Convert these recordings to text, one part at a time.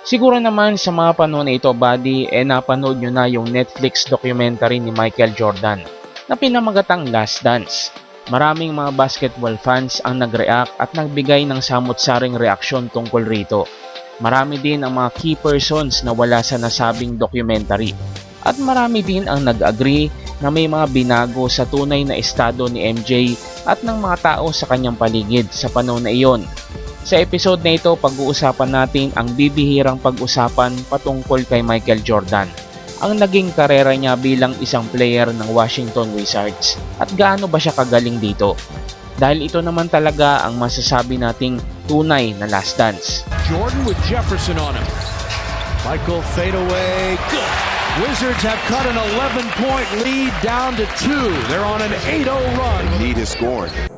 Siguro naman sa mga panahon na ito, buddy, eh napanood nyo na yung Netflix documentary ni Michael Jordan na pinamagatang Last Dance. Maraming mga basketball fans ang nag-react at nagbigay ng samot-saring reaksyon tungkol rito. Marami din ang mga key persons na wala sa nasabing documentary. At marami din ang nag-agree na may mga binago sa tunay na estado ni MJ at ng mga tao sa kanyang paligid sa panahon na iyon. Sa episode na ito, pag-uusapan natin ang bibihirang pag-usapan patungkol kay Michael Jordan. Ang naging karera niya bilang isang player ng Washington Wizards at gaano ba siya kagaling dito. Dahil ito naman talaga ang masasabi nating tunay na last dance. Jordan with Jefferson on him. Michael fadeaway. Good. Wizards have cut an 11-point lead down to two. They're on an 8-0 run. Need is scored.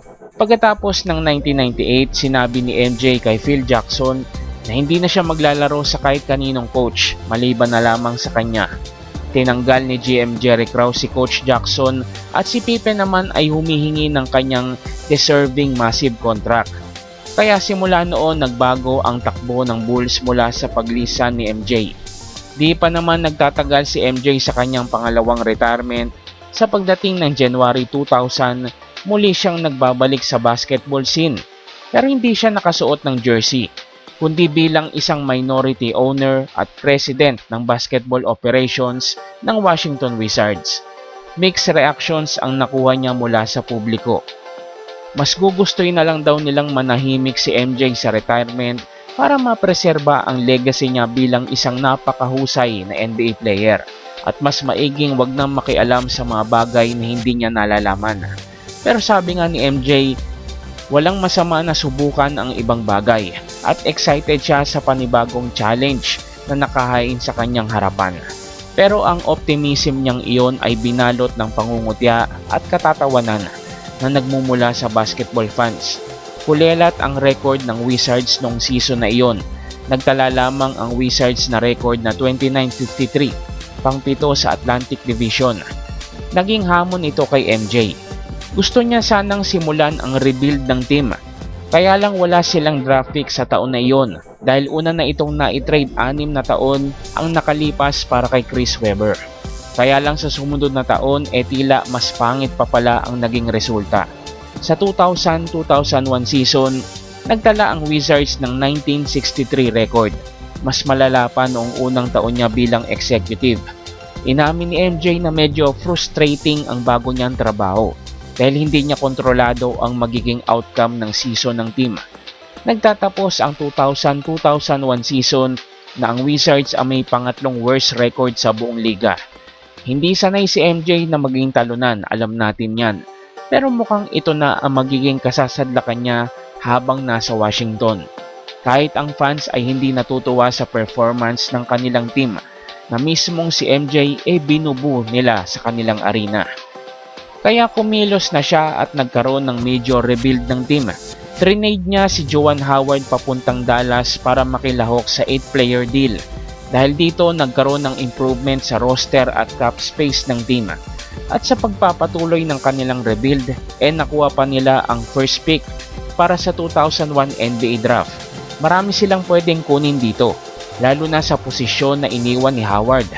Pagkatapos ng 1998, sinabi ni MJ kay Phil Jackson na hindi na siya maglalaro sa kahit kaninong coach maliban na lamang sa kanya. Tinanggal ni GM Jerry Krause si Coach Jackson at si Pippen naman ay humihingi ng kanyang deserving massive contract. Kaya simula noon nagbago ang takbo ng Bulls mula sa paglisan ni MJ. Di pa naman nagtatagal si MJ sa kanyang pangalawang retirement sa pagdating ng January 2000 muli siyang nagbabalik sa basketball scene. Pero hindi siya nakasuot ng jersey, kundi bilang isang minority owner at president ng basketball operations ng Washington Wizards. Mixed reactions ang nakuha niya mula sa publiko. Mas gugustoy na lang daw nilang manahimik si MJ sa retirement para mapreserba ang legacy niya bilang isang napakahusay na NBA player at mas maiging wag nang makialam sa mga bagay na hindi niya nalalaman. Pero sabi nga ni MJ, walang masama na subukan ang ibang bagay at excited siya sa panibagong challenge na nakahain sa kanyang harapan. Pero ang optimism niyang iyon ay binalot ng pangungutya at katatawanan na nagmumula sa basketball fans. Kulelat ang record ng Wizards noong season na iyon. Nagtala lamang ang Wizards na record na 29-53, pangpito sa Atlantic Division. Naging hamon ito kay MJ. Gusto niya sanang simulan ang rebuild ng team. Kaya lang wala silang draft pick sa taon na iyon dahil una na itong na-trade anim na taon ang nakalipas para kay Chris Webber. Kaya lang sa sumunod na taon, e tila mas pangit pa pala ang naging resulta. Sa 2000-2001 season, nagtala ang Wizards ng 1963 record. Mas malala pa noong unang taon niya bilang executive. Inamin ni MJ na medyo frustrating ang bago niyang trabaho dahil hindi niya kontrolado ang magiging outcome ng season ng team. Nagtatapos ang 2000-2001 season na ang Wizards ang may pangatlong worst record sa buong liga. Hindi sanay si MJ na maging talunan, alam natin yan. Pero mukhang ito na ang magiging kasasadlakan niya habang nasa Washington. Kahit ang fans ay hindi natutuwa sa performance ng kanilang team na mismong si MJ ay binubu nila sa kanilang arena. Kaya kumilos na siya at nagkaroon ng major rebuild ng team. Trinade niya si Joan Howard papuntang Dallas para makilahok sa 8-player deal. Dahil dito nagkaroon ng improvement sa roster at cap space ng team. At sa pagpapatuloy ng kanilang rebuild, eh nakuha pa nila ang first pick para sa 2001 NBA Draft. Marami silang pwedeng kunin dito, lalo na sa posisyon na iniwan ni Howard.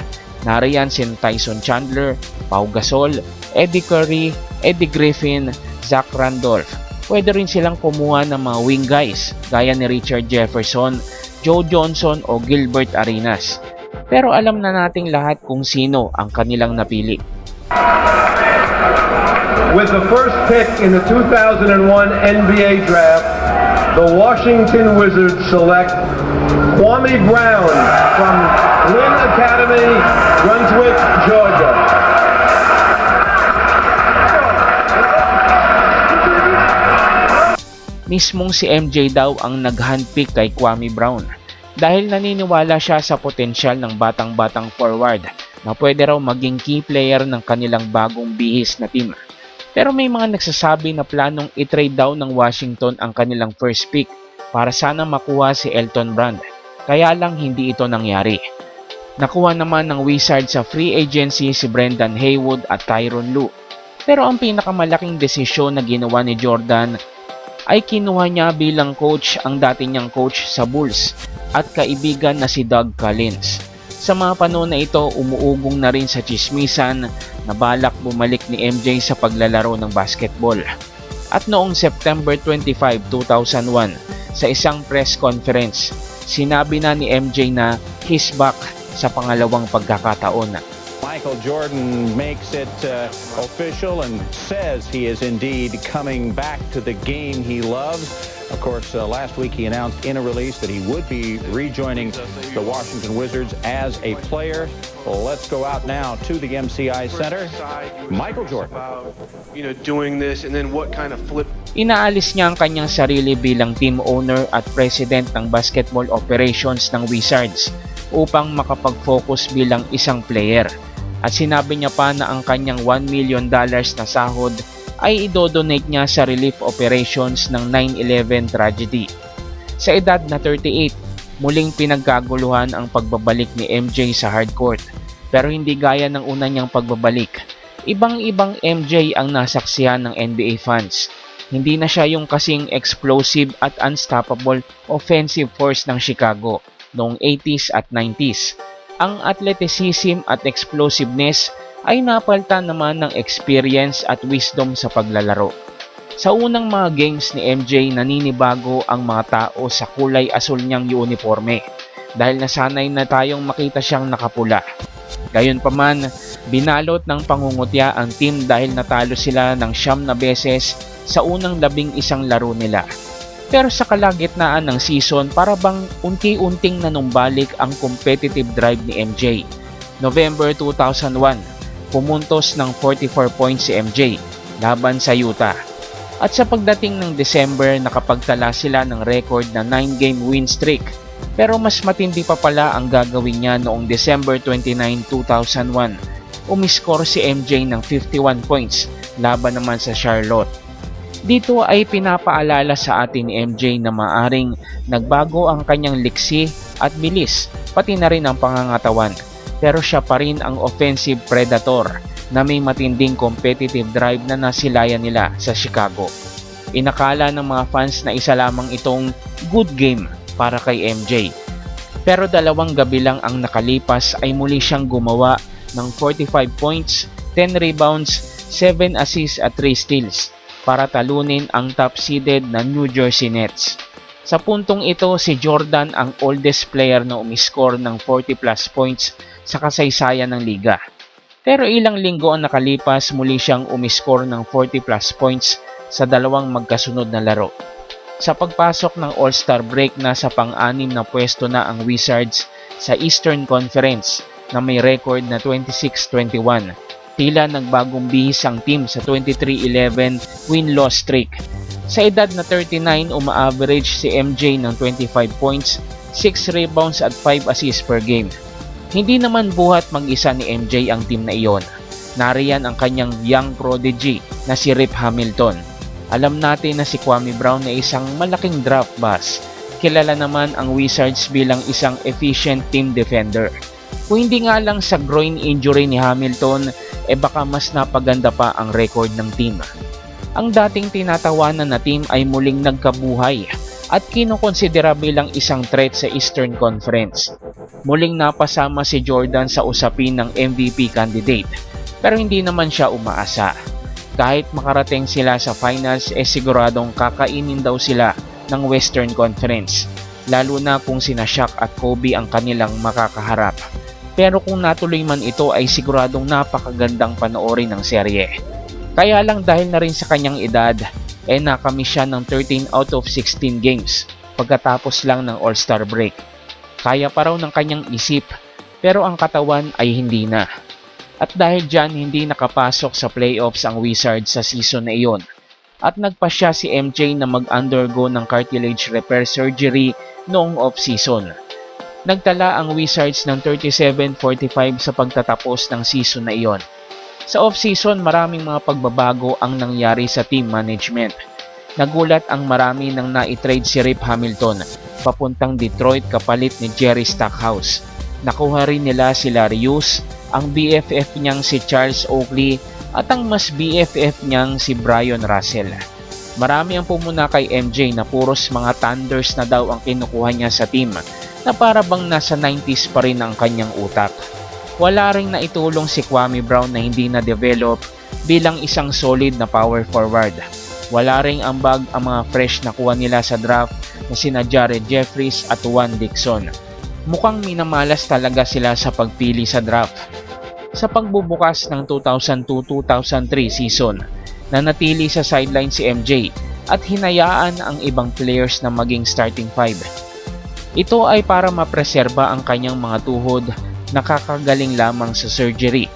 Nariyan si Tyson Chandler, Pau Gasol, Eddie Curry, Eddie Griffin, Zach Randolph. Pwede rin silang kumuha ng mga wing guys gaya ni Richard Jefferson, Joe Johnson o Gilbert Arenas. Pero alam na nating lahat kung sino ang kanilang napili. With the first pick in the 2001 NBA Draft, the Washington Wizards select Kwame Brown from Lynn Academy, Brunswick, Georgia. Mismong si MJ daw ang nag-handpick kay Kwame Brown dahil naniniwala siya sa potensyal ng batang-batang forward na pwede raw maging key player ng kanilang bagong bihis na team. Pero may mga nagsasabi na planong i-trade daw ng Washington ang kanilang first pick para sana makuha si Elton Brand. Kaya lang hindi ito nangyari. Nakuha naman ng Wizards sa free agency si Brendan Haywood at Tyron Lue. Pero ang pinakamalaking desisyon na ginawa ni Jordan ay kinuha niya bilang coach ang dati niyang coach sa Bulls at kaibigan na si Doug Collins. Sa mga panahon na ito, umuugong na rin sa chismisan na balak bumalik ni MJ sa paglalaro ng basketball. At noong September 25, 2001, sa isang press conference, sinabi na ni MJ na he's back sa pangalawang pagkakataon. Michael Jordan makes it uh, official and says he is indeed coming back to the game he loves. Of course, uh, last week he announced in a release that he would be rejoining the Washington Wizards as a player. Let's go out now to the MCI Center. Michael Jordan. You know, doing this and then what kind of flip Inaalis niya ang kanyang sarili bilang team owner at president ng basketball operations ng Wizards upang makapag-focus bilang isang player. At sinabi niya pa na ang kanyang 1 million dollars na sahod ay idodonate niya sa relief operations ng 9-11 tragedy. Sa edad na 38, muling pinagkaguluhan ang pagbabalik ni MJ sa hardcourt pero hindi gaya ng una niyang pagbabalik. Ibang-ibang MJ ang nasaksihan ng NBA fans. Hindi na siya yung kasing explosive at unstoppable offensive force ng Chicago noong 80s at 90s. Ang athleticism at explosiveness ay napalitan naman ng experience at wisdom sa paglalaro. Sa unang mga games ni MJ naninibago ang mga tao sa kulay asul niyang uniforme dahil nasanay na tayong makita siyang nakapula. Gayunpaman, binalot ng pangungutya ang team dahil natalo sila ng siyam na beses sa unang labing isang laro nila. Pero sa kalagitnaan ng season, para bang unti-unting nanumbalik ang competitive drive ni MJ. November 2001, pumuntos ng 44 points si MJ laban sa Utah. At sa pagdating ng December, nakapagtala sila ng record na 9-game win streak. Pero mas matindi pa pala ang gagawin niya noong December 29, 2001. Umiskor si MJ ng 51 points laban naman sa Charlotte. Dito ay pinapaalala sa atin ni MJ na maaring nagbago ang kanyang liksi at bilis, pati na rin ang pangangatawan. Pero siya pa rin ang offensive predator na may matinding competitive drive na nasilayan nila sa Chicago. Inakala ng mga fans na isa lamang itong good game para kay MJ. Pero dalawang gabi lang ang nakalipas ay muli siyang gumawa ng 45 points, 10 rebounds, 7 assists at 3 steals para talunin ang top-seeded na New Jersey Nets. Sa puntong ito, si Jordan ang oldest player na umiscore ng 40 plus points sa kasaysayan ng liga. Pero ilang linggo ang nakalipas, muli siyang umiscore ng 40 plus points sa dalawang magkasunod na laro. Sa pagpasok ng All-Star break, nasa pang-anim na pwesto na ang Wizards sa Eastern Conference na may record na 26-21 tila nagbagong bihis ang team sa 23-11 win-loss streak. Sa edad na 39, uma-average si MJ ng 25 points, 6 rebounds at 5 assists per game. Hindi naman buhat mag-isa ni MJ ang team na iyon. Nariyan ang kanyang young prodigy na si Rip Hamilton. Alam natin na si Kwame Brown ay isang malaking draft bust. Kilala naman ang Wizards bilang isang efficient team defender. Kung hindi nga lang sa groin injury ni Hamilton, e baka mas napaganda pa ang record ng team. Ang dating tinatawanan na team ay muling nagkabuhay at kinukonsidera bilang isang threat sa Eastern Conference. Muling napasama si Jordan sa usapin ng MVP candidate pero hindi naman siya umaasa. Kahit makarating sila sa finals, eh siguradong kakainin daw sila ng Western Conference, lalo na kung sina Shaq at Kobe ang kanilang makakaharap. Pero kung natuloy man ito ay siguradong napakagandang panoorin ng serye. Kaya lang dahil na rin sa kanyang edad, eh nakamiss siya ng 13 out of 16 games pagkatapos lang ng All-Star break. Kaya pa raw ng kanyang isip, pero ang katawan ay hindi na. At dahil dyan hindi nakapasok sa playoffs ang Wizards sa season na iyon. At nagpa siya si MJ na mag-undergo ng cartilage repair surgery noong off-season. Nagtala ang Wizards ng 37-45 sa pagtatapos ng season na iyon. Sa off-season, maraming mga pagbabago ang nangyari sa team management. Nagulat ang marami nang na-trade si Rip Hamilton papuntang Detroit kapalit ni Jerry Stackhouse. Nakuha rin nila si Larry Hughes, ang BFF niyang si Charles Oakley at ang mas BFF niyang si Brian Russell. Marami ang pumuna kay MJ na puros mga Thunders na daw ang kinukuha niya sa team na para bang nasa 90s pa rin ang kanyang utak. Wala ring naitulong si Kwame Brown na hindi na-develop bilang isang solid na power forward. Wala ring ambag ang mga fresh na kuha nila sa draft na sina Jared Jeffries at Juan Dixon. Mukhang minamalas talaga sila sa pagpili sa draft. Sa pagbubukas ng 2002-2003 season, nanatili sa sideline si MJ at hinayaan ang ibang players na maging starting five. Ito ay para mapreserba ang kanyang mga tuhod nakakagaling lamang sa surgery.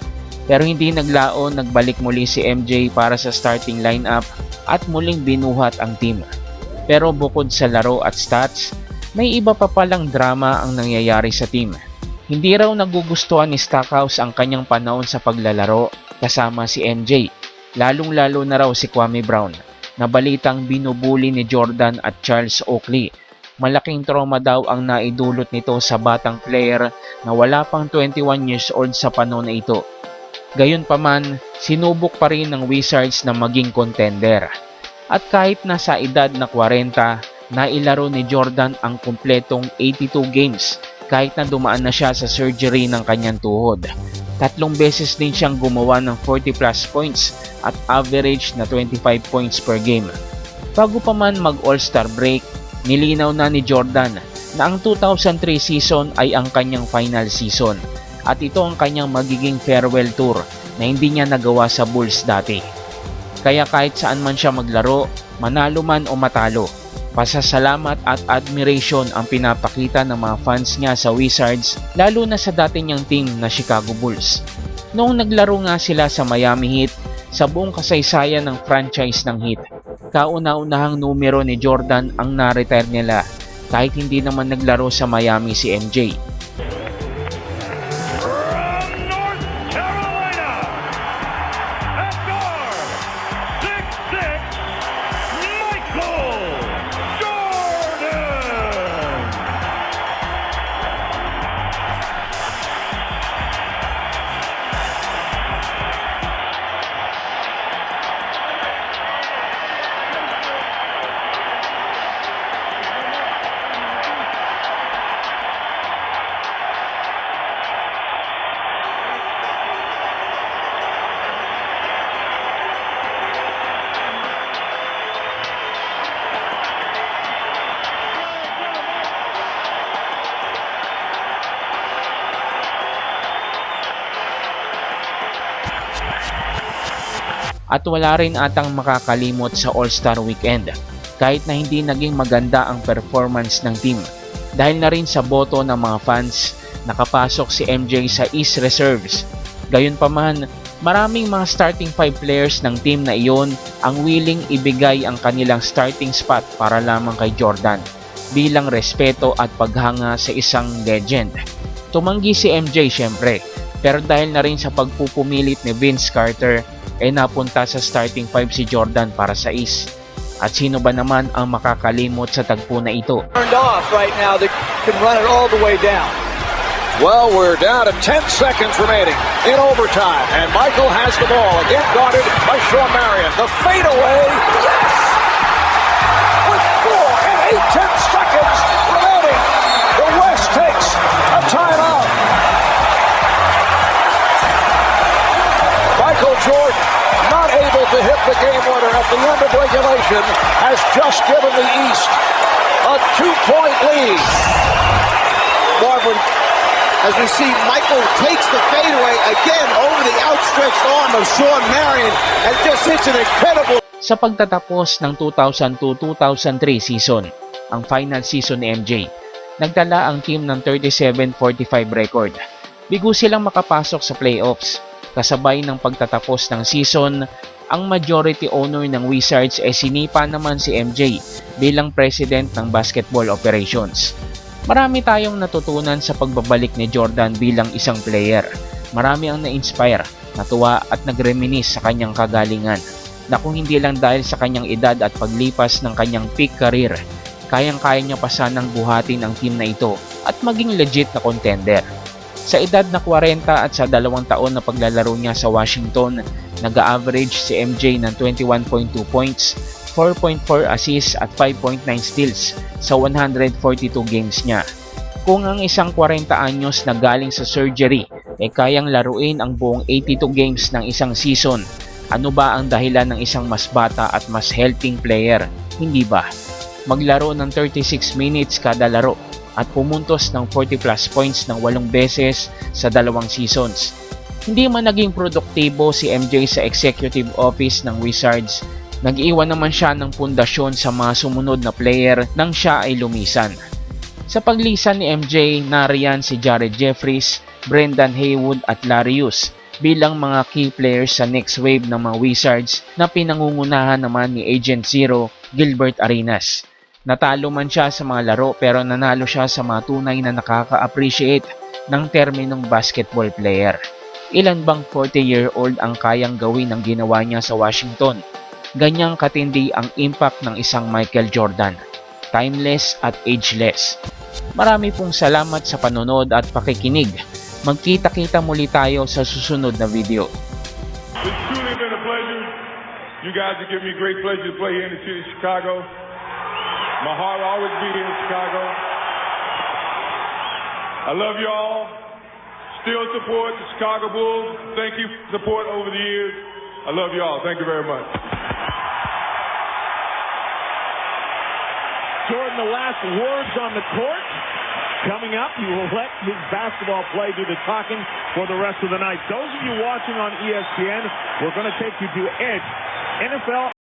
Pero hindi naglaon nagbalik muli si MJ para sa starting lineup at muling binuhat ang team. Pero bukod sa laro at stats, may iba pa palang drama ang nangyayari sa team. Hindi raw nagugustuhan ni Stackhouse ang kanyang panahon sa paglalaro kasama si MJ, lalong-lalo na raw si Kwame Brown, na balitang binubuli ni Jordan at Charles Oakley. Malaking trauma daw ang naidulot nito sa batang player na wala pang 21 years old sa panahon na ito. Gayunpaman, sinubok pa rin ng Wizards na maging contender. At kahit nasa edad na 40, nailaro ni Jordan ang kumpletong 82 games kahit na dumaan na siya sa surgery ng kanyang tuhod. Tatlong beses din siyang gumawa ng 40 plus points at average na 25 points per game. Bago pa man mag All-Star break, nilinaw na ni Jordan na ang 2003 season ay ang kanyang final season at ito ang kanyang magiging farewell tour na hindi niya nagawa sa Bulls dati. Kaya kahit saan man siya maglaro, manalo man o matalo, pasasalamat at admiration ang pinapakita ng mga fans niya sa Wizards lalo na sa dati niyang team na Chicago Bulls. Noong naglaro nga sila sa Miami Heat, sa buong kasaysayan ng franchise ng Heat, kauna-unahang numero ni Jordan ang na-retire nila kahit hindi naman naglaro sa Miami si MJ. At wala rin atang makakalimot sa All-Star Weekend kahit na hindi naging maganda ang performance ng team. Dahil na rin sa boto ng mga fans, nakapasok si MJ sa East Reserves. Gayunpaman, maraming mga starting 5 players ng team na iyon ang willing ibigay ang kanilang starting spot para lamang kay Jordan bilang respeto at paghanga sa isang legend. Tumanggi si MJ syempre, pero dahil na rin sa pagpupumilit ni Vince Carter, ay napunta sa starting 5 si Jordan para sa East. At sino ba naman ang makakalimot sa tagpo na ito? Off right now. They can run it all the way down. Well, we're down to 10 seconds remaining in overtime. And Michael has the ball. Again guarded by Sean Marion. The fadeaway. Yes! With 4 and 8 to hit the game winner at the end of regulation, has just given the East a two-point lead. Marvin, as we see Michael takes the fadeaway again over the outstretched arm of Sean Marion and just hits an incredible Sa pagtatapos ng 2002-2003 season, ang final season ni MJ, nagdala ang team ng 37-45 record. Bigo silang makapasok sa playoffs. Kasabay ng pagtatapos ng season, ang majority owner ng Wizards ay sinipa naman si MJ bilang president ng basketball operations. Marami tayong natutunan sa pagbabalik ni Jordan bilang isang player. Marami ang na-inspire, natuwa at nag-reminisce sa kanyang kagalingan na kung hindi lang dahil sa kanyang edad at paglipas ng kanyang peak career, kayang-kaya niya pa sanang buhatin ang team na ito at maging legit na contender. Sa edad na 40 at sa dalawang taon na paglalaro niya sa Washington, nag-average si MJ ng 21.2 points, 4.4 assists at 5.9 steals sa 142 games niya. Kung ang isang 40 anyos na galing sa surgery ay kayang laruin ang buong 82 games ng isang season, ano ba ang dahilan ng isang mas bata at mas healthy player? Hindi ba? Maglaro ng 36 minutes kada laro at pumuntos ng 40 plus points ng 8 beses sa dalawang seasons. Hindi man naging produktibo si MJ sa executive office ng Wizards, nag-iwan naman siya ng pundasyon sa mga sumunod na player nang siya ay lumisan. Sa paglisan ni MJ, nariyan si Jared Jeffries, Brendan Haywood at Hughes bilang mga key players sa next wave ng mga Wizards na pinangungunahan naman ni Agent Zero, Gilbert Arenas. Natalo man siya sa mga laro pero nanalo siya sa mga tunay na nakaka-appreciate ng terminong basketball player. Ilan bang 40-year-old ang kayang gawin ang ginawa niya sa Washington? Ganyang katindi ang impact ng isang Michael Jordan. Timeless at ageless. Marami pong salamat sa panonood at pakikinig. Magkita-kita muli tayo sa susunod na video. It's truly been a pleasure. You guys have given me great pleasure to play here in the city of Chicago. My heart will always be here in Chicago. I love you all. Still support the Chicago Bulls. Thank you for support over the years. I love you all. Thank you very much. Jordan, the last words on the court. Coming up, you will let his basketball play do the talking for the rest of the night. Those of you watching on ESPN, we're going to take you to Edge. NFL